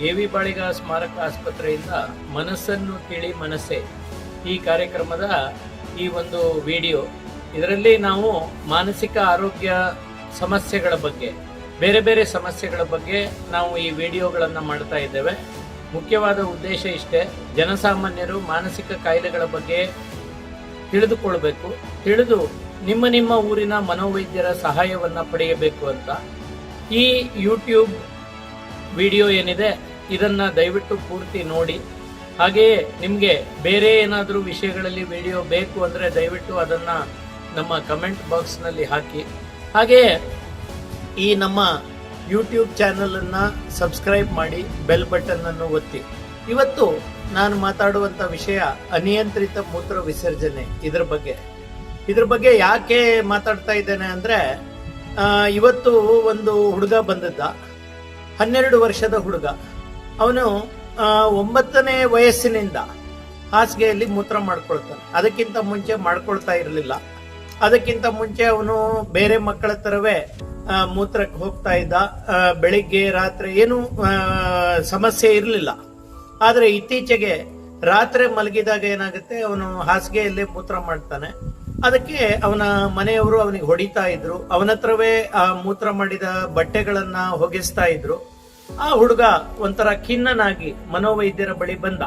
ಹೆಬ್ಬಾಳಿಗ ಸ್ಮಾರಕ ಆಸ್ಪತ್ರೆಯಿಂದ ಮನಸ್ಸನ್ನು ತಿಳಿ ಮನಸ್ಸೆ. ಈ ಕಾರ್ಯಕ್ರಮದ ಈ ಒಂದು ವಿಡಿಯೋ, ಇದರಲ್ಲಿ ನಾವು ಮಾನಸಿಕ ಆರೋಗ್ಯ ಸಮಸ್ಯೆಗಳ ಬಗ್ಗೆ, ಬೇರೆ ಬೇರೆ ಸಮಸ್ಯೆಗಳ ಬಗ್ಗೆ ನಾವು ಈ ವಿಡಿಯೋಗಳನ್ನು ಮಾಡ್ತಾ ಇದ್ದೇವೆ. ಮುಖ್ಯವಾದ ಉದ್ದೇಶ ಇಷ್ಟೇ, ಜನಸಾಮಾನ್ಯರು ಮಾನಸಿಕ ಕಾಯಿಲೆಗಳ ಬಗ್ಗೆ ತಿಳಿದುಕೊಳ್ಬೇಕು. ತಿಳಿದು ನಿಮ್ಮ ನಿಮ್ಮ ಊರಿನ ಮನೋವೈದ್ಯರ ಸಹಾಯವನ್ನು ಪಡೆಯಬೇಕು ಅಂತ. ಈ ಯೂಟ್ಯೂಬ್ ವಿಡಿಯೋ ಏನಿದೆ ಇದನ್ನ ದಯವಿಟ್ಟು ಪೂರ್ತಿ ನೋಡಿ. ಹಾಗೆಯೇ ನಿಮಗೆ ಬೇರೆ ಏನಾದರೂ ವಿಷಯಗಳಲ್ಲಿ ವಿಡಿಯೋ ಬೇಕು ಅಂದರೆ ದಯವಿಟ್ಟು ಅದನ್ನು ನಮ್ಮ ಕಮೆಂಟ್ ಬಾಕ್ಸ್ನಲ್ಲಿ ಹಾಕಿ. ಹಾಗೆಯೇ ಈ ನಮ್ಮ ಯೂಟ್ಯೂಬ್ ಚಾನಲನ್ನು ಸಬ್ಸ್ಕ್ರೈಬ್ ಮಾಡಿ ಬೆಲ್ ಬಟನ್ ಅನ್ನು ಒತ್ತಿ. ಇವತ್ತು ನಾನು ಮಾತಾಡುವಂಥ ವಿಷಯ ಅನಿಯಂತ್ರಿತ ಮೂತ್ರ ವಿಸರ್ಜನೆ ಇದ್ರ ಬಗ್ಗೆ. ಇದ್ರ ಬಗ್ಗೆ ಯಾಕೆ ಮಾತಾಡ್ತಾ ಇದ್ದೇನೆ ಅಂದರೆ ಇವತ್ತು ಒಂದು ಹುಡುಗ ಬಂದದ್ದ. ಹನ್ನೆರಡು ವರ್ಷದ ಹುಡುಗ. ಅವನು ಒಂಬತ್ತನೇ ವಯಸ್ಸಿನಿಂದ ಹಾಸಿಗೆಯಲ್ಲಿ ಮೂತ್ರ ಮಾಡ್ಕೊಳ್ತಾನೆ. ಅದಕ್ಕಿಂತ ಮುಂಚೆ ಮಾಡ್ಕೊಳ್ತಾ ಇರಲಿಲ್ಲ. ಅದಕ್ಕಿಂತ ಮುಂಚೆ ಅವನು ಬೇರೆ ಮಕ್ಕಳ ತರವೇ ಮೂತ್ರಕ್ಕೆ ಹೋಗ್ತಾ ಇದ್ದ. ಬೆಳಿಗ್ಗೆ, ರಾತ್ರಿ ಏನು ಸಮಸ್ಯೆ ಇರಲಿಲ್ಲ. ಆದರೆ ಇತ್ತೀಚೆಗೆ ರಾತ್ರಿ ಮಲಗಿದಾಗ ಏನಾಗುತ್ತೆ, ಅವನು ಹಾಸಿಗೆಯಲ್ಲೇ ಮೂತ್ರ ಮಾಡ್ತಾನೆ. ಅದಕ್ಕೆ ಅವನ ಮನೆಯವರು ಅವನಿಗೆ ಹೊಡಿತಾ ಇದ್ರು. ಅವನ ಹತ್ರವೇ, ಆ, ಮೂತ್ರ ಮಾಡಿದ ಬಟ್ಟೆಗಳನ್ನ ಹೊಗೆಸ್ತಾ ಇದ್ರು. ಆ ಹುಡುಗ ಒಂಥರ ಖಿನ್ನನಾಗಿ ಮನೋವೈದ್ಯರ ಬಳಿ ಬಂದ.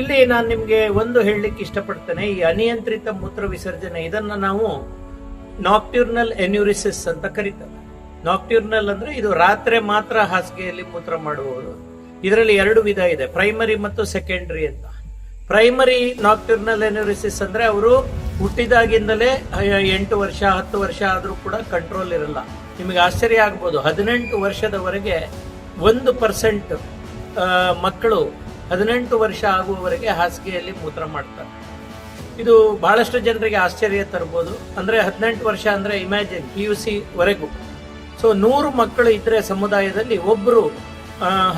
ಇಲ್ಲಿ ನಾನು ನಿಮ್ಗೆ ಒಂದು ಹೇಳಲಿಕ್ಕೆ ಇಷ್ಟಪಡ್ತೇನೆ, ಈ ಅನಿಯಂತ್ರಿತ ಮೂತ್ರ ವಿಸರ್ಜನೆ, ಇದನ್ನ ನಾವು ನಾಕ್ಟ್ಯೂರ್ನಲ್ ಎನ್ಯೂರಿಸಿಸ್ ಅಂತ ಕರೀತಾರೆ ನಾಕ್ಟ್ಯೂರ್ನಲ್ ಅಂದ್ರೆ ಇದು ರಾತ್ರಿ ಮಾತ್ರ ಹಾಸಿಗೆಯಲ್ಲಿ ಮೂತ್ರ ಮಾಡುವವರು. ಇದರಲ್ಲಿ ಎರಡು ವಿಧ ಇದೆ ಪ್ರೈಮರಿ ಮತ್ತು ಸೆಕೆಂಡರಿ ಅಂತ. ಪ್ರೈಮರಿ ನಾಕ್ಟ್ಯೂರ್ನಲ್ ಎನ್ಯೂರಿಸಿಸ್ ಅಂದ್ರೆ ಅವರು ಹುಟ್ಟಿದಾಗಿಂದಲೇ ಎಂಟು ವರ್ಷ, ಹತ್ತು ವರ್ಷ ಆದರೂ ಕೂಡ ಕಂಟ್ರೋಲ್ ಇರಲ್ಲ. ನಿಮಗೆ ಆಶ್ಚರ್ಯ ಆಗ್ಬೋದು, ಹದಿನೆಂಟು ವರ್ಷದವರೆಗೆ ಒಂದು ಪರ್ಸೆಂಟ್ ಮಕ್ಕಳು ಹದಿನೆಂಟು ವರ್ಷ ಆಗುವವರೆಗೆ ಹಾಸಿಗೆಯಲ್ಲಿ ಮೂತ್ರ ಮಾಡ್ತಾರೆ. ಇದು ಬಹಳಷ್ಟು ಜನರಿಗೆ ಆಶ್ಚರ್ಯ ತರ್ಬೋದು. ಅಂದರೆ ಹದಿನೆಂಟು ವರ್ಷ ಅಂದರೆ ಇಮ್ಯಾಜಿನ್ ಪಿ ಯು ಸಿ ವರೆಗೂ. ಸೊ ನೂರು ಮಕ್ಕಳು ಇದ್ರೆ ಸಮುದಾಯದಲ್ಲಿ ಒಬ್ಬರು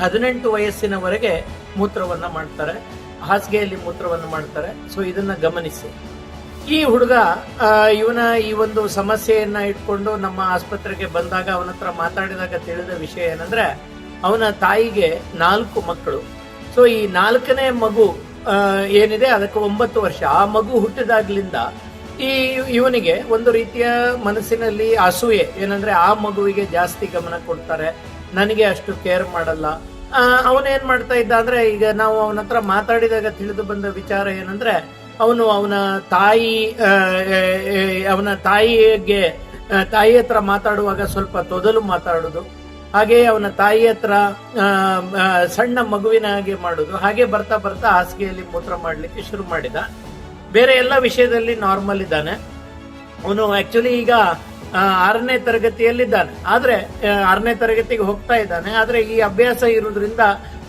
ಹದಿನೆಂಟು ವಯಸ್ಸಿನವರೆಗೆ ಮೂತ್ರವನ್ನು ಮಾಡ್ತಾರೆ. ಹಾಸಿಗೆಯಲ್ಲಿ ಮೂತ್ರವನ್ನು ಮಾಡ್ತಾರೆ. ಸೊ ಇದನ್ನು ಗಮನಿಸಿ. ಈ ಹುಡುಗ ಇವನ ಈ ಒಂದು ಸಮಸ್ಯೆಯನ್ನು ಇಟ್ಕೊಂಡು ನಮ್ಮ ಆಸ್ಪತ್ರೆಗೆ ಬಂದಾಗ ಅವನ ಹತ್ರ ಮಾತಾಡಿದಾಗ ತಿಳಿದ ವಿಷಯ ಏನಂದ್ರೆ ಅವನ ತಾಯಿಗೆ ನಾಲ್ಕು ಮಕ್ಕಳು. ಸೊ ಈ ನಾಲ್ಕನೇ ಮಗು ಏನಿದೆ, ಅದಕ್ಕೆ ಒಂಬತ್ತು ವರ್ಷ. ಆ ಮಗು ಹುಟ್ಟಿದಾಗ್ಲಿಂದ ಈ ಇವನಿಗೆ ಒಂದು ರೀತಿಯ ಮನಸ್ಸಿನಲ್ಲಿ ಅಸೂಯೆ. ಏನಂದ್ರೆ ಆ ಮಗುವಿಗೆ ಜಾಸ್ತಿ ಗಮನ ಕೊಡ್ತಾರೆ. ನನಗೆ ಅಷ್ಟು ಕೇರ್ ಮಾಡಲ್ಲ. ಅವನೇನ್ ಮಾಡ್ತಾ ಇದ್ದ ಅಂದ್ರೆ, ಈಗ ನಾವು ಅವನ ಹತ್ರ ಮಾತಾಡಿದಾಗ ತಿಳಿದು ಬಂದ ವಿಚಾರ ಏನಂದ್ರೆ, ಅವನು ಅವನ ತಾಯಿ ಅವನ ತಾಯಿಗೆ ತಾಯಿ ಹತ್ರ ಮಾತಾಡುವಾಗ ಸ್ವಲ್ಪ ತೊದಲು ಮಾತಾಡುದು. ಹಾಗೆ ಅವನ ತಾಯಿ ಹತ್ರ ಸಣ್ಣ ಮಗುವಿನ ಹಾಗೆ ಮಾಡುದು. ಹಾಗೆ ಬರ್ತಾ ಬರ್ತಾ ಹಾಸಿಗೆಯಲ್ಲಿ ಮೂತ್ರ ಮಾಡ್ಲಿಕ್ಕೆ ಶುರು ಮಾಡಿದ. ಬೇರೆ ಎಲ್ಲ ವಿಷಯದಲ್ಲಿ ನಾರ್ಮಲ್ ಇದ್ದಾನೆ. ಅವನು ಆಕ್ಚುಲಿ ಈಗ ಆರನೇ ತರಗತಿಯಲ್ಲಿದ್ದಾನೆ. ಆದ್ರೆ ಆರನೇ ತರಗತಿಗೆ ಹೋಗ್ತಾ ಇದ್ದಾನೆ. ಆದ್ರೆ ಈ ಅಭ್ಯಾಸ ಇರೋದ್ರಿಂದ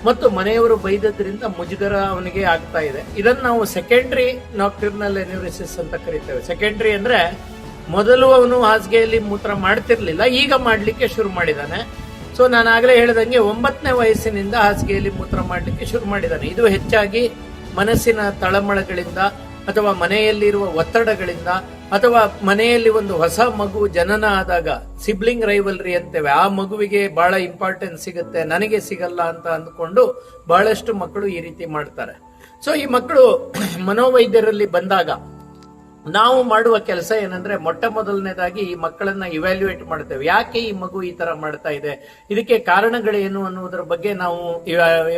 ಮತ್ತು ಮನೆಯವರು ಬೈದದ್ರಿಂದ ಮುಜುಗರ ಅವನಿಗೆ ಆಗ್ತಾ ಇದೆ. ಇದನ್ನ ನಾವು ಸೆಕೆಂಡ್ರಿ ನಾಕ್ಟರ್ನಲ್ ಎನ್ಯೂರಿಸಿಸ್ ಅಂತ ಕರಿತೇವೆ. ಸೆಕೆಂಡ್ರಿ ಅಂದ್ರೆ ಮೊದಲು ಅವನು ಹಾಸಿಗೆಯಲ್ಲಿ ಮೂತ್ರ ಮಾಡ್ತಿರ್ಲಿಲ್ಲ, ಈಗ ಮಾಡ್ಲಿಕ್ಕೆ ಶುರು ಮಾಡಿದ್ದಾನೆ ಸೊ ನಾನು ಆಗಲೇ ಹೇಳಿದಂಗೆ ಒಂಬತ್ತನೇ ವಯಸ್ಸಿನಿಂದ ಹಾಸಿಗೆಯಲ್ಲಿ ಮೂತ್ರ ಮಾಡಲಿಕ್ಕೆ ಶುರು ಮಾಡಿದ್ದಾನೆ ಇದು ಹೆಚ್ಚಾಗಿ ಮನಸ್ಸಿನ ತಳಮಳಗಳಿಂದ ಅಥವಾ ಮನೆಯಲ್ಲಿರುವ ಒತ್ತಡಗಳಿಂದ ಅಥವಾ ಮನೆಯಲ್ಲಿ ಒಂದು ಹೊಸ ಮಗು ಜನನ ಆದಾಗ ಸಿಬ್ಲಿಂಗ್ ರೈವಲ್ರಿ ಅಂತೇವೆ. ಆ ಮಗುವಿಗೆ ಬಹಳ ಇಂಪಾರ್ಟೆನ್ಸ್ ಸಿಗುತ್ತೆ, ನನಗೆ ಸಿಗಲ್ಲ ಅಂತ ಅಂದ್ಕೊಂಡು ಬಹಳಷ್ಟು ಮಕ್ಕಳು ಈ ರೀತಿ ಮಾಡ್ತಾರೆ. ಸೊ ಈ ಮಕ್ಕಳು ಮನೋವೈದ್ಯರಲ್ಲಿ ಬಂದಾಗ ನಾವು ಮಾಡುವ ಕೆಲಸ ಏನಂದ್ರೆ ಮೊಟ್ಟ ಮೊದಲನೇದಾಗಿ ಈ ಮಕ್ಕಳನ್ನ ಇವ್ಯಾಲ್ಯೂಯೇಟ್ ಮಾಡ್ತೇವೆ ಯಾಕೆ ಈ ಮಗು ಈ ತರ ಮಾಡ್ತಾ ಇದೆ? ಇದಕ್ಕೆ ಕಾರಣಗಳೇನು ಅನ್ನುವುದರ ಬಗ್ಗೆ ನಾವು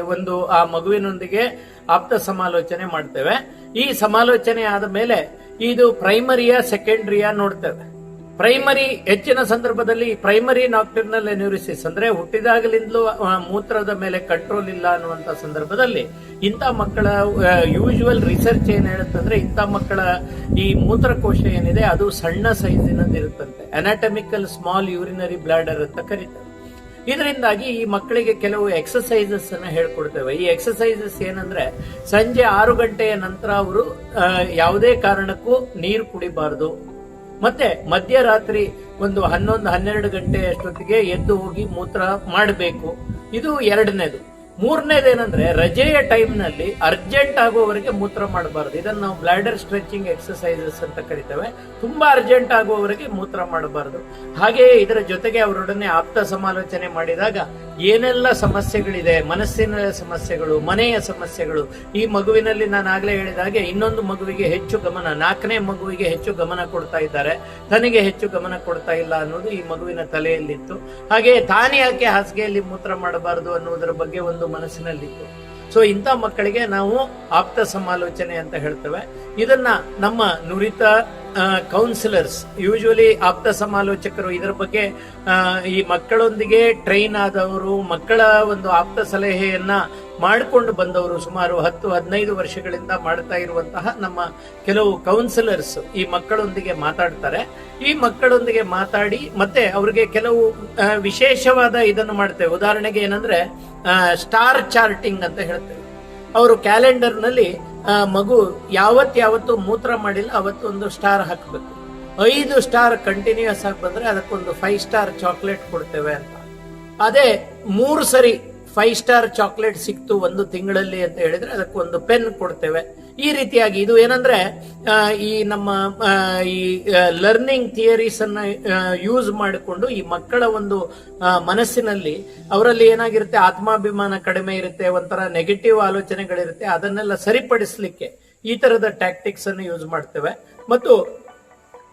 ಒಂದು, ಆ ಮಗುವಿನೊಂದಿಗೆ ಆಪ್ತ ಸಮಾಲೋಚನೆ ಮಾಡ್ತೇವೆ. ಈ ಸಮಾಲೋಚನೆ ಆದ ಮೇಲೆ ಇದು ಪ್ರೈಮರಿಯ ಸೆಕೆಂಡ್ರಿಯ ನೋಡ್ತೇವೆ. ಪ್ರೈಮರಿ, ಹೆಚ್ಚಿನ ಸಂದರ್ಭದಲ್ಲಿ ಪ್ರೈಮರಿ ನಾಕ್ಟರ್ನಲ್ ಎನ್ಯೂರಿಸಿಸ್ ಅಂದ್ರೆ ಹುಟ್ಟಿದಾಗಲಿಂದಲೂ ಮೂತ್ರದ ಮೇಲೆ ಕಂಟ್ರೋಲ್ ಇಲ್ಲ ಅನ್ನುವಂತ ಸಂದರ್ಭದಲ್ಲಿ ಇಂಥ ಮಕ್ಕಳ ಯೂಶುವಲ್ ರಿಸರ್ಚ್ ಏನ್ ಹೇಳುತ್ತಂದ್ರೆ ಇಂಥ ಮಕ್ಕಳ ಈ ಮೂತ್ರಕೋಶ ಏನಿದೆ, ಅದು ಸಣ್ಣ ಸೈಜಿನದಿರುತ್ತಂತೆ ಅನಾಟಮಿಕಲ್ ಸ್ಮಾಲ್ ಯೂರಿನರಿ ಬ್ಲಾಡರ್ ಅಂತ ಕರೀತಾರೆ. ಇದರಿಂದಾಗಿ ಈ ಮಕ್ಕಳಿಗೆ ಕೆಲವು ಎಕ್ಸಸೈಸಸ್ ಅನ್ನ ಹೇಳ್ಕೊಡ್ತೇವೆ. ಈ ಎಕ್ಸಸೈಸಸ್ ಏನಂದ್ರೆ ಸಂಜೆ ಆರು ಗಂಟೆಯ ನಂತರ ಅವರು ಯಾವುದೇ ಕಾರಣಕ್ಕೂ ನೀರು ಕುಡಿಬಾರದು. ಮತ್ತೆ ಮಧ್ಯರಾತ್ರಿ ಒಂದು ಹನ್ನೊಂದು ಹನ್ನೆರಡು ಗಂಟೆ ಅಷ್ಟೊತ್ತಿಗೆ ಎದ್ದು ಹೋಗಿ ಮೂತ್ರ ಮಾಡಬೇಕು. ಇದು ಎರಡನೇದು. ಮೂರನೇದೇನಂದ್ರೆ, ರಜೆಯ ಟೈಮ್ನಲ್ಲಿ ಅರ್ಜೆಂಟ್ ಆಗುವವರೆಗೆ ಮೂತ್ರ ಮಾಡಬಾರದು. ಇದನ್ನು ನಾವು ಬ್ಲಾಡರ್ ಸ್ಟ್ರೆಚಿಂಗ್ ಎಕ್ಸಸೈಸಸ್ ಅಂತ ಕರಿತೇವೆ. ತುಂಬಾ ಅರ್ಜೆಂಟ್ ಆಗುವವರೆಗೆ ಮೂತ್ರ ಮಾಡಬಾರದು. ಹಾಗೆಯೇ ಇದರ ಜೊತೆಗೆ ಅವರೊಡನೆ ಆಪ್ತ ಸಮಾಲೋಚನೆ ಮಾಡಿದಾಗ ಏನೆಲ್ಲ ಸಮಸ್ಯೆಗಳಿದೆ, ಮನಸ್ಸಿನ ಸಮಸ್ಯೆಗಳು, ಮನೆಯ ಸಮಸ್ಯೆಗಳು, ಈ ಮಗುವಿನಲ್ಲಿ ನಾನು ಆಗ್ಲೇ ಹೇಳಿದ ಹಾಗೆ ಇನ್ನೊಂದು ಮಗುವಿಗೆ ಹೆಚ್ಚು ಗಮನ, ನಾಲ್ಕನೇ ಮಗುವಿಗೆ ಹೆಚ್ಚು ಗಮನ ಕೊಡ್ತಾ ಇದ್ದಾರೆ. ತನಗೆ ಹೆಚ್ಚು ಗಮನ ಕೊಡ್ತಾ ಇಲ್ಲ ಅನ್ನೋದು ಈ ಮಗುವಿನ ತಲೆಯಲ್ಲಿತ್ತು. ಹಾಗೆ ತಾನೇ ಯಾಕೆ ಹಾಸಿಗೆಯಲ್ಲಿ ಮೂತ್ರ ಮಾಡಬಾರದು ಅನ್ನೋದರ ಬಗ್ಗೆ ಒಂದು ಮನಸ್ಸಿನಲ್ಲಿತ್ತು. ಸೊ ಇಂಥ ಮಕ್ಕಳಿಗೆ ನಾವು ಆಪ್ತ ಸಮಾಲೋಚನೆ ಅಂತ ಹೇಳ್ತೇವೆ. ಇದನ್ನ ನಮ್ಮ ನುರಿತ ಕೌನ್ಸಿಲರ್ಸ್ ಯೂಶುವಲಿ ಆಪ್ತ ಸಮಾಲೋಚಕರು ಇದರ ಬಗ್ಗೆ ಈ ಮಕ್ಕಳೊಂದಿಗೆ ಟ್ರೈನ್ ಆದವರು, ಮಕ್ಕಳ ಒಂದು ಆಪ್ತ ಸಲಹೆಯನ್ನ ಮಾಡಿಕೊಂಡು ಬಂದವರು ಸುಮಾರು ಹತ್ತು, ಹದಿನೈದು ವರ್ಷಗಳಿಂದ ಮಾಡ್ತಾ ಇರುವಂತಹ ನಮ್ಮ ಕೆಲವು ಕೌನ್ಸಿಲರ್ಸ್ ಈ ಮಕ್ಕಳೊಂದಿಗೆ ಮಾತಾಡ್ತಾರೆ. ಈ ಮಕ್ಕಳೊಂದಿಗೆ ಮಾತಾಡಿ, ಮತ್ತೆ ಅವ್ರಿಗೆ ಕೆಲವು ವಿಶೇಷವಾದ ಇದನ್ನು ಮಾಡ್ತೇವೆ. ಉದಾಹರಣೆಗೆ ಏನಂದ್ರೆ ಸ್ಟಾರ್ ಚಾರ್ಟಿಂಗ್ ಅಂತ ಹೇಳ್ತೇವೆ. ಅವರು ಕ್ಯಾಲೆಂಡರ್ನಲ್ಲಿ ಮಗು ಯಾವತ್ ಯಾವತ್ತು ಮೂತ್ರ ಮಾಡಿಲ್ಲ ಅವತ್ತು ಒಂದು ಸ್ಟಾರ್ ಹಾಕಬೇಕು. ಐದು ಸ್ಟಾರ್ ಕಂಟಿನ್ಯೂಸ್ ಆಗಿ ಬಂದ್ರೆ ಅದಕ್ಕೊಂದು ಫೈವ್ ಸ್ಟಾರ್ ಚಾಕ್ಲೇಟ್ ಕೊಡ್ತೇವೆ ಅಂತ. ಅದೇ ಮೂರು ಸರಿ ಫೈವ್ ಸ್ಟಾರ್ ಚಾಕ್ಲೇಟ್ ಸಿಕ್ತು ಒಂದು ತಿಂಗಳಲ್ಲಿ ಅಂತ ಹೇಳಿದ್ರೆ ಅದಕ್ಕೊಂದು ಪೆನ್ ಕೊಡ್ತೇವೆ. ಈ ರೀತಿಯಾಗಿ ಇದು ಏನಂದ್ರೆ ಈ ನಮ್ಮ ಈ ಲರ್ನಿಂಗ್ ಥಿಯರೀಸ್ ಅನ್ನ ಯೂಸ್ ಮಾಡಿಕೊಂಡು ಈ ಮಕ್ಕಳ ಒಂದು ಮನಸ್ಸಿನಲ್ಲಿ ಅವರಲ್ಲಿ ಏನಾಗಿರುತ್ತೆ, ಆತ್ಮಾಭಿಮಾನ ಕಡಿಮೆ ಇರುತ್ತೆ, ಒಂಥರ ನೆಗೆಟಿವ್ ಆಲೋಚನೆಗಳಿರುತ್ತೆ, ಅದನ್ನೆಲ್ಲ ಸರಿಪಡಿಸಲಿಕ್ಕೆ ಈ ತರದ ಟ್ಯಾಕ್ಟಿಕ್ಸ್ ಅನ್ನು ಯೂಸ್ ಮಾಡ್ತೇವೆ. ಮತ್ತು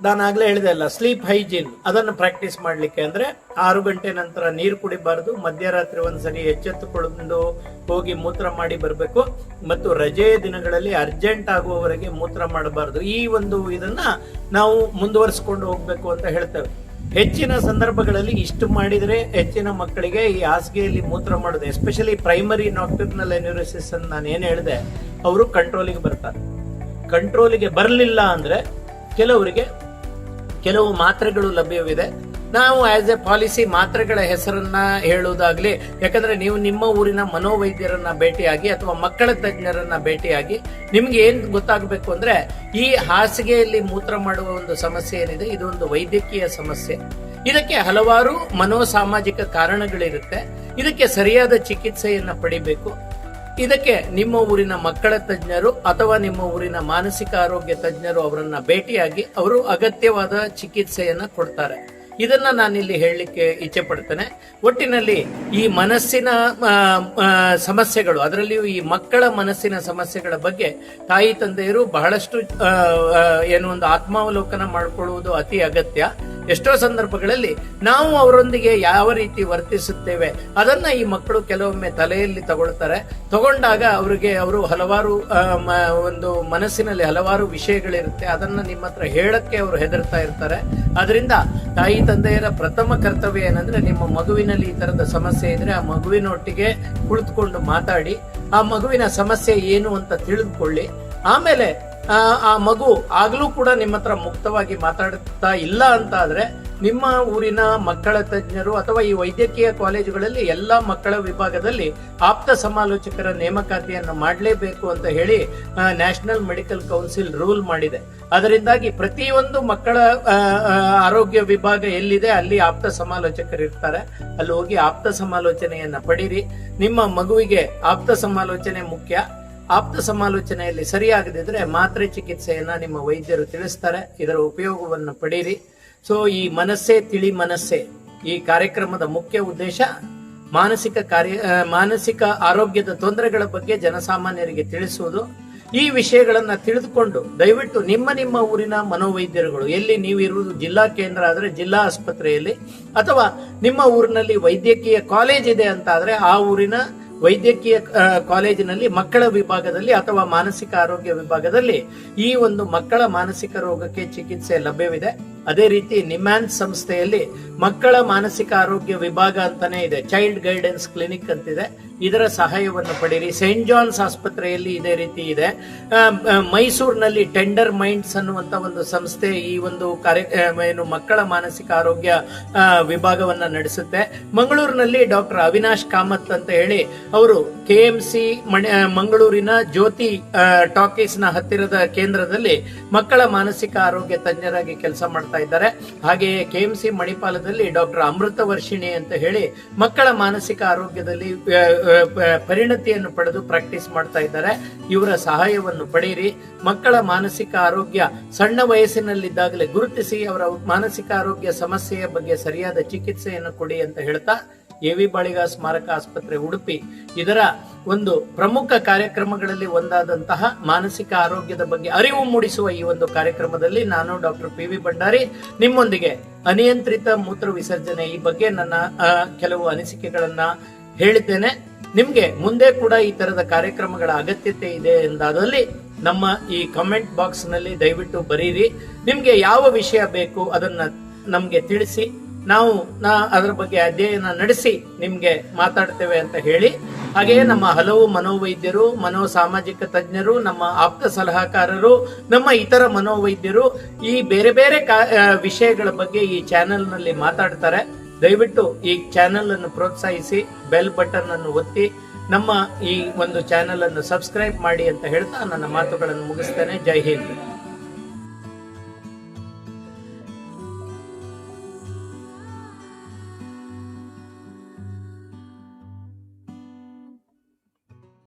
ನಾನು ಆಗ್ಲೇ ಹೇಳಿದೆ ಅಲ್ಲ ಸ್ಲೀಪ್ ಹೈಜೀನ್ ಅದನ್ನು ಪ್ರಾಕ್ಟೀಸ್ ಮಾಡಲಿಕ್ಕೆ ಅಂದ್ರೆ ಆರು ಗಂಟೆ ನಂತರ ನೀರು ಕುಡಿಬಾರದು, ಮಧ್ಯರಾತ್ರಿ ಒಂದ್ಸರಿ ಎಚ್ಚೆತ್ತುಕೊಂಡು ಹೋಗಿ ಮೂತ್ರ ಮಾಡಿ ಬರಬೇಕು ಮತ್ತು ರಜೆಯ ದಿನಗಳಲ್ಲಿ ಅರ್ಜೆಂಟ್ ಆಗುವವರೆಗೆ ಮೂತ್ರ ಮಾಡಬಾರದು. ಈ ಒಂದು ಇದನ್ನ ನಾವು ಮುಂದುವರಿಸಿಕೊಂಡು ಹೋಗ್ಬೇಕು ಅಂತ ಹೇಳ್ತೇವೆ. ಹೆಚ್ಚಿನ ಸಂದರ್ಭಗಳಲ್ಲಿ ಇಷ್ಟು ಮಾಡಿದರೆ ಹೆಚ್ಚಿನ ಮಕ್ಕಳಿಗೆ ಈ ಹಾಸಿಗೆಯಲ್ಲಿ ಮೂತ್ರ ಮಾಡೋದು ಎಸ್ಪೆಷಲಿ ಪ್ರೈಮರಿ ನಾಕ್ಟರ್ನಲ್ ಎನ್ಯೂರಿಸಿಸ್ ಅನ್ನು ನಾನು ಏನು ಹೇಳಿದೆ, ಅವರು ಕಂಟ್ರೋಲಿಗೆ ಬರ್ತಾರೆ. ಕಂಟ್ರೋಲಿಗೆ ಬರಲಿಲ್ಲ ಅಂದರೆ ಕೆಲವರಿಗೆ ಕೆಲವು ಮಾತ್ರೆಗಳು ಲಭ್ಯವಿದೆ. ನಾವು ಆಸ್ ಎ ಪಾಲಿಸಿ ಮಾತ್ರೆಗಳ ಹೆಸರನ್ನ ಹೇಳುವುದಾಗ್ಲಿ, ಯಾಕಂದ್ರೆ ನೀವು ನಿಮ್ಮ ಊರಿನ ಮನೋವೈದ್ಯರನ್ನ ಭೇಟಿಯಾಗಿ ಅಥವಾ ಮಕ್ಕಳ ತಜ್ಞರನ್ನ ಭೇಟಿಯಾಗಿ ನಿಮ್ಗೆ ಏನ್ ಗೊತ್ತಾಗಬೇಕು ಅಂದ್ರೆ, ಈ ಹಾಸಿಗೆಯಲ್ಲಿ ಮೂತ್ರ ಮಾಡುವ ಒಂದು ಸಮಸ್ಯೆ ಏನಿದೆ ಇದು ಒಂದು ವೈದ್ಯಕೀಯ ಸಮಸ್ಯೆ. ಇದಕ್ಕೆ ಹಲವಾರು ಮನೋಸಾಮಾಜಿಕ ಕಾರಣಗಳಿರುತ್ತೆ. ಇದಕ್ಕೆ ಸರಿಯಾದ ಚಿಕಿತ್ಸೆಯನ್ನ ಪಡಿಬೇಕು. ಇದಕ್ಕೆ ನಿಮ್ಮ ಊರಿನ ಮಕ್ಕಳ ತಜ್ಞರು ಅಥವಾ ನಿಮ್ಮ ಊರಿನ ಮಾನಸಿಕ ಆರೋಗ್ಯ ತಜ್ಞರು ಅವರನ್ನ ಭೇಟಿಯಾಗಿ ಅವರು ಅಗತ್ಯವಾದ ಚಿಕಿತ್ಸೆಯನ್ನ ಕೊಡ್ತಾರೆ. ಇದನ್ನ ನಾನಿಲ್ಲಿ ಹೇಳಲಿಕ್ಕೆ ಇಚ್ಛೆ ಪಡ್ತೇನೆ. ಒಟ್ಟಿನಲ್ಲಿ ಈ ಮನಸ್ಸಿನ ಸಮಸ್ಯೆಗಳು, ಅದರಲ್ಲಿಯೂ ಈ ಮಕ್ಕಳ ಮನಸ್ಸಿನ ಸಮಸ್ಯೆಗಳ ಬಗ್ಗೆ ತಾಯಿ, ತಂದೆಯರು ಬಹಳಷ್ಟು ಏನು ಒಂದು ಆತ್ಮಾವಲೋಕನ ಮಾಡಿಕೊಳ್ಳುವುದು ಅತಿ ಅಗತ್ಯ. ಎಷ್ಟೋ ಸಂದರ್ಭಗಳಲ್ಲಿ ನಾವು ಅವರೊಂದಿಗೆ ಯಾವ ರೀತಿ ವರ್ತಿಸುತ್ತೇವೆ, ಅದನ್ನ ಈ ಮಕ್ಕಳು ಕೆಲವೊಮ್ಮೆ ತಲೆಯಲ್ಲಿ ತಗೊಳ್ತಾರೆ. ತಗೊಂಡಾಗ ಅವರಿಗೆ ಅವರು ಹಲವಾರು ಒಂದು ಮನಸ್ಸಿನಲ್ಲಿ ಹಲವಾರು ವಿಷಯಗಳಿರುತ್ತೆ, ಅದನ್ನ ನಿಮ್ಮ ಹತ್ರ ಹೇಳಕ್ಕೆ ಅವರು ಹೆದರ್ತಾ ಇರ್ತಾರೆ. ಅದರಿಂದ ತಾಯಿ ತಂದೆಯರ ಪ್ರಥಮ ಕರ್ತವ್ಯ ಏನಂದ್ರೆ ನಿಮ್ಮ ಮಗುವಿನಲ್ಲಿ ಈ ತರದ ಸಮಸ್ಯೆ ಇದ್ರೆ ಆ ಮಗುವಿನೊಟ್ಟಿಗೆ ಕುಳಿತುಕೊಂಡು ಮಾತಾಡಿ, ಆ ಮಗುವಿನ ಸಮಸ್ಯೆ ಏನು ಅಂತ ತಿಳಿದುಕೊಳ್ಳಿ. ಆಮೇಲೆ ಆ, ಮಗು ಆಗಲೂ ಕೂಡ ನಿಮ್ಮ ಹತ್ರ ಮುಕ್ತವಾಗಿ ಮಾತಾಡ್ತಾ ಇಲ್ಲ ಅಂತ ಆದ್ರೆ ನಿಮ್ಮ ಊರಿನ ಮಕ್ಕಳ ತಜ್ಞರು ಅಥವಾ ಈ ವೈದ್ಯಕೀಯ ಕಾಲೇಜುಗಳಲ್ಲಿ ಎಲ್ಲಾ ಮಕ್ಕಳ ವಿಭಾಗದಲ್ಲಿ ಆಪ್ತ ಸಮಾಲೋಚಕರ ನೇಮಕಾತಿಯನ್ನು ಮಾಡಲೇಬೇಕು ಅಂತ ಹೇಳಿ ನ್ಯಾಷನಲ್ ಮೆಡಿಕಲ್ ಕೌನ್ಸಿಲ್ ರೂಲ್ ಮಾಡಿದೆ. ಅದರಿಂದಾಗಿ ಪ್ರತಿಯೊಂದು ಮಕ್ಕಳ ಆರೋಗ್ಯ ವಿಭಾಗ ಎಲ್ಲಿದೆ ಅಲ್ಲಿ ಆಪ್ತ ಸಮಾಲೋಚಕರು ಇರ್ತಾರೆ. ಅಲ್ಲಿ ಹೋಗಿ ಆಪ್ತ ಸಮಾಲೋಚನೆಯನ್ನ ಪಡೀರಿ. ನಿಮ್ಮ ಮಗುವಿಗೆ ಆಪ್ತ ಸಮಾಲೋಚನೆ ಮುಖ್ಯ. ಆಪ್ತ ಸಮಾಲೋಚನೆಯಲ್ಲಿ ಸರಿಯಾಗದಿದ್ರೆ ಮಾತ್ರೆ ಚಿಕಿತ್ಸೆಯನ್ನ ನಿಮ್ಮ ವೈದ್ಯರು ತಿಳಿಸ್ತಾರೆ. ಇದರ ಉಪಯೋಗವನ್ನು ಪಡೀರಿ. ಸೊ ಈ ಮನಸ್ಸೇ ತಿಳಿ ಮನಸ್ಸೇ. ಈ ಕಾರ್ಯಕ್ರಮದ ಮುಖ್ಯ ಉದ್ದೇಶ ಮಾನಸಿಕ ಕಾರ್ಯ ಮಾನಸಿಕ ಆರೋಗ್ಯದ ತೊಂದರೆಗಳ ಬಗ್ಗೆ ಜನಸಾಮಾನ್ಯರಿಗೆ ತಿಳಿಸುವುದು. ಈ ವಿಷಯಗಳನ್ನ ತಿಳಿದುಕೊಂಡು ದಯವಿಟ್ಟು ನಿಮ್ಮ ನಿಮ್ಮ ಊರಿನ ಮನೋವೈದ್ಯರುಗಳು, ಎಲ್ಲಿ ನೀವು ಇರುವುದು, ಜಿಲ್ಲಾ ಕೇಂದ್ರ ಆದರೆ ಜಿಲ್ಲಾ ಆಸ್ಪತ್ರೆಯಲ್ಲಿ, ಅಥವಾ ನಿಮ್ಮ ಊರಿನಲ್ಲಿ ವೈದ್ಯಕೀಯ ಕಾಲೇಜ್ ಇದೆ ಅಂತ ಆದ್ರೆ ಆ ಊರಿನ ವೈದ್ಯಕೀಯ ಕಾಲೇಜಿನಲ್ಲಿ ಮಕ್ಕಳ ವಿಭಾಗದಲ್ಲಿ ಅಥವಾ ಮಾನಸಿಕ ಆರೋಗ್ಯ ವಿಭಾಗದಲ್ಲಿ ಈ ಒಂದು ಮಕ್ಕಳ ಮಾನಸಿಕ ರೋಗಕ್ಕೆ ಚಿಕಿತ್ಸೆ ಲಭ್ಯವಿದೆ. ಅದೇ ರೀತಿ ನಿಮ್ಯಾನ್ಸ್ ಸಂಸ್ಥೆಯಲ್ಲಿ ಮಕ್ಕಳ ಮಾನಸಿಕ ಆರೋಗ್ಯ ವಿಭಾಗ ಅಂತಾನೆ ಇದೆ. ಚೈಲ್ಡ್ ಗೈಡೆನ್ಸ್ ಕ್ಲಿನಿಕ್ ಅಂತಿದೆ. ಇದರ ಸಹಾಯವನ್ನು ಪಡೀರಿ ಸೇಂಟ್ ಜಾನ್ಸ್ ಆಸ್ಪತ್ರೆಯಲ್ಲಿ ಇದೇ ರೀತಿ ಇದೆ. ಮೈಸೂರಿನಲ್ಲಿ ಟೆಂಡರ್ ಮೈಂಡ್ಸ್ ಅನ್ನುವಂತ ಒಂದು ಸಂಸ್ಥೆ ಈ ಒಂದು ಕಾರ್ಯ ಏನು ಮಕ್ಕಳ ಮಾನಸಿಕ ಆರೋಗ್ಯ ವಿಭಾಗವನ್ನ ನಡೆಸುತ್ತೆ. ಮಂಗಳೂರಿನಲ್ಲಿ ಡಾಕ್ಟರ್ ಅವಿನಾಶ್ ಕಾಮತ್ ಅಂತ ಹೇಳಿ ಅವರು ಕೆ ಎಂ ಸಿ ಮಂಗಳೂರಿನ ಜ್ಯೋತಿ ಟಾಕೀಸ್ನ ಹತ್ತಿರದ ಕೇಂದ್ರದಲ್ಲಿ ಮಕ್ಕಳ ಮಾನಸಿಕ ಆರೋಗ್ಯ ತಜ್ಞರಾಗಿ ಕೆಲಸ ಮಾಡ್ತಾ ಮಾಡ್ತಾ ಇದ್ದಾರೆ. ಹಾಗೆಯೇ ಕೆಎಂಸಿ ಮಣಿಪಾಲದಲ್ಲಿ ಡಾಕ್ಟರ್ ಅಮೃತ ವರ್ಷಿಣಿ ಅಂತ ಹೇಳಿ ಮಕ್ಕಳ ಮಾನಸಿಕ ಆರೋಗ್ಯದಲ್ಲಿ ಪರಿಣತಿಯನ್ನು ಪಡೆದು ಪ್ರಾಕ್ಟೀಸ್ ಮಾಡ್ತಾ ಇದ್ದಾರೆ. ಇವರ ಸಹಾಯವನ್ನು ಪಡೆಯಿರಿ. ಮಕ್ಕಳ ಮಾನಸಿಕ ಆರೋಗ್ಯ ಸಣ್ಣ ವಯಸ್ಸಿನಲ್ಲಿದ್ದಾಗಲೇ ಗುರುತಿಸಿ ಅವರ ಮಾನಸಿಕ ಆರೋಗ್ಯ ಸಮಸ್ಯೆಯ ಬಗ್ಗೆ ಸರಿಯಾದ ಚಿಕಿತ್ಸೆಯನ್ನು ಕೊಡಿ ಅಂತ ಹೇಳ್ತಾ ಎ ವಿ ಬಾಳಿಗ ಸ್ಮಾರಕ ಆಸ್ಪತ್ರೆ ಉಡುಪಿ. ಇದರ ಒಂದು ಪ್ರಮುಖ ಕಾರ್ಯಕ್ರಮಗಳಲ್ಲಿ ಒಂದಾದಂತಹ ಮಾನಸಿಕ ಆರೋಗ್ಯದ ಬಗ್ಗೆ ಅರಿವು ಮೂಡಿಸುವ ಈ ಒಂದು ಕಾರ್ಯಕ್ರಮದಲ್ಲಿ ನಾನು ಡಾಕ್ಟರ್ ಪಿ ವಿ ಭಂಡಾರಿ. ನಿಮ್ಮೊಂದಿಗೆ ಅನಿಯಂತ್ರಿತ ಮೂತ್ರ ವಿಸರ್ಜನೆ ಈ ಬಗ್ಗೆ ನನ್ನ ಕೆಲವು ಅನಿಸಿಕೆಗಳನ್ನ ಹೇಳಿದ್ದೇನೆ. ನಿಮ್ಗೆ ಮುಂದೆ ಕೂಡ ಈ ತರದ ಕಾರ್ಯಕ್ರಮಗಳ ಅಗತ್ಯತೆ ಇದೆ ಎಂದಾದಲ್ಲಿ ನಮ್ಮ ಈ ಕಮೆಂಟ್ ಬಾಕ್ಸ್ನಲ್ಲಿ ದಯವಿಟ್ಟು ಬರೀರಿ. ನಿಮ್ಗೆ ಯಾವ ವಿಷಯ ಬೇಕು ಅದನ್ನ ನಮ್ಗೆ ತಿಳಿಸಿ. ನಾವು ನಾ ಅದರ ಬಗ್ಗೆ ಅಧ್ಯಯನ ನಡೆಸಿ ನಿಮ್ಗೆ ಮಾತಾಡ್ತೇವೆ ಅಂತ ಹೇಳಿ. ಹಾಗೆಯೇ ನಮ್ಮ ಹಲವು ಮನೋವೈದ್ಯರು ಮನೋ ಸಾಮಾಜಿಕ ತಜ್ಞರು, ನಮ್ಮ ಆಪ್ತ ಸಲಹಾಕಾರರು, ನಮ್ಮ ಇತರ ಮನೋವೈದ್ಯರು ಈ ಬೇರೆ ಬೇರೆ ವಿಷಯಗಳ ಬಗ್ಗೆ ಈ ಚಾನೆಲ್ನಲ್ಲಿ ಮಾತಾಡ್ತಾರೆ. ದಯವಿಟ್ಟು ಈ ಚಾನೆಲ್ ಅನ್ನು ಪ್ರೋತ್ಸಾಹಿಸಿ, ಬೆಲ್ ಬಟನ್ ಅನ್ನು ಒತ್ತಿ, ನಮ್ಮ ಈ ಒಂದು ಚಾನೆಲ್ ಅನ್ನು ಸಬ್ಸ್ಕ್ರೈಬ್ ಮಾಡಿ ಅಂತ ಹೇಳ್ತಾ ನನ್ನ ಮಾತುಗಳನ್ನು ಮುಗಿಸ್ತೇನೆ. ಜೈ ಹಿಂದ್.